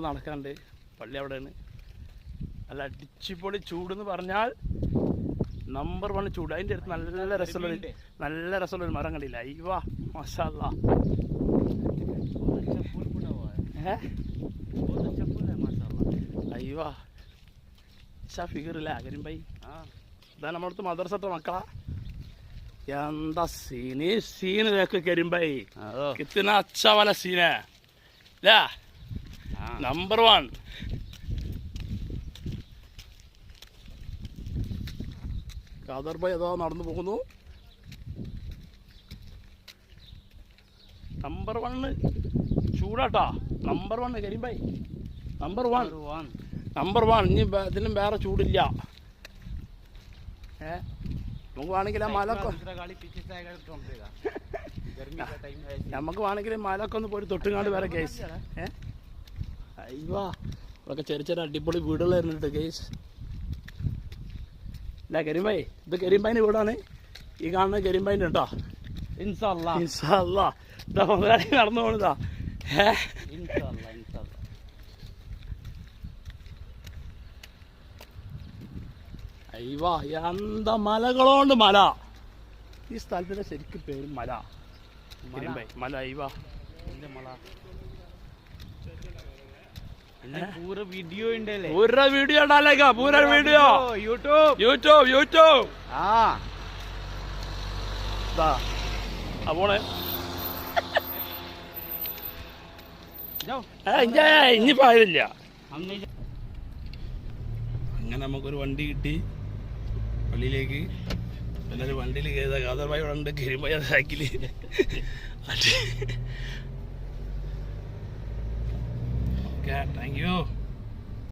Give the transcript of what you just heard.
കൊണ്ട് നടക്കാണ്ട് പള്ളി അവിടെയാണ്. നല്ല അടിച്ചുപൊളി ചൂടെന്ന് പറഞ്ഞാൽ നമ്പർ വൺ ചൂട്. അതിന്റെ അടുത്ത് നല്ല രസമുള്ള നല്ല രസമുള്ള മരം കണ്ടില്ല? അയ്യവാ മസാല അയ്യവാ. ഷാ ഫിഗറില്ല കരീം ബൈ ഇതാ നമ്മളടുത്ത് മദർസത്തെ മക്കളാ. എന്താ സീന് സീന് കരിമ്പൈ കിട്ടുന്ന ബൈ കിത്തുന്ന അച്ഛ വല സീന ഇല്ല നമ്പർ വൺ കാദർബ നടന്നു പോകുന്നു. നമ്പർ വണ്ണ് ചൂടാട്ടാ. നമ്പർ വണ്ണ് കരിമ്പായി നമ്പർ വൺ നമ്പർ വൺ ഇനി ഇതിലും വേറെ ചൂടില്ല. ഏ? നമുക്ക് വേണമെങ്കിൽ ആ മലൊക്കെ നമുക്ക് വേണമെങ്കിൽ മലൊക്കെ ഒന്ന് പോയി തൊട്ടുങ്ങാണ്ട് വേറെ കേസ് ഏഹ് അയ്യോ ചെറിയ ചെറിയ അടിപൊളി വീടുകളായിരുന്നു വരുന്നുണ്ട് ഗൈസ് അല്ല കരിമ്പായി ഇത് കരിമ്പായിന്റെ വീടാണ്. ഈ കാണുന്ന കരിമ്പായിന്റെ കേട്ടോ നടന്നു പോണതാ. അയ്യോ എന്താ മലകളോണ്ട് മല. ഈ സ്ഥലത്തിന്റെ ശരിക്കും പേര് മല. മല. അയ്യോ. മല? ഇതിന്റെ പൂര വീഡിയോ ഉണ്ടല്ലേ പൂര വീഡിയോ ഇടാലേക്കാ പൂര വീഡിയോ യൂട്യൂബ് യൂട്യൂബ് യൂട്യൂബ് ആ ഇതാ ആ പോണേ जाओ ഏ, ഇഞ്ഞ ഇനിയിപ്പോ ആയില്ല हम नहीं അങ്ങനെ നമുക്കൊരു വണ്ടി കിട്ടി പള്ളിയിലേക്ക് പിന്നെ ഒരു വണ്ടിയിൽ കയറിയ കാതർബായി ഇവിടെ ഉണ്ട് കരിമ്പായ സൈക്കിള് God, thank you.